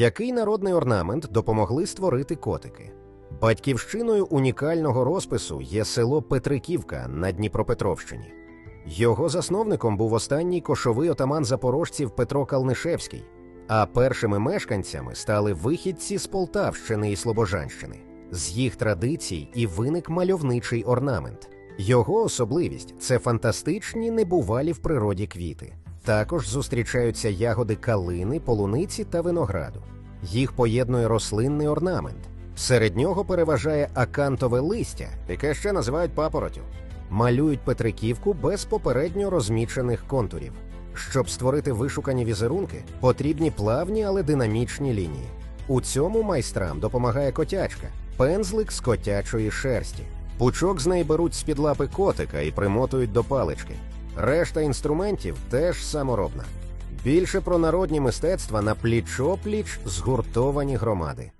Який народний орнамент допомогли створити котики? Батьківщиною унікального розпису є село Петриківка на Дніпропетровщині. Його засновником був останній кошовий отаман запорожців Петро Калнишевський, а першими мешканцями стали вихідці з Полтавщини і Слобожанщини. З їх традицій і виник мальовничий орнамент. Його особливість це фантастичні небувалі в природі квіти. Також зустрічаються ягоди калини, полуниці та винограду. Їх поєднує рослинний орнамент. Серед нього переважає акантове листя, яке ще називають папоротю. Малюють Петриківку без попередньо розмічених контурів. Щоб створити вишукані візерунки, потрібні плавні, але динамічні лінії. У цьому майстрам допомагає котячка, пензлик з котячої шерсті. Пучок з неї беруть з-під лапи котика і примотують до палички. Решта інструментів теж саморобна. Більше про народні мистецтва на пліч-опліч згуртовані громади.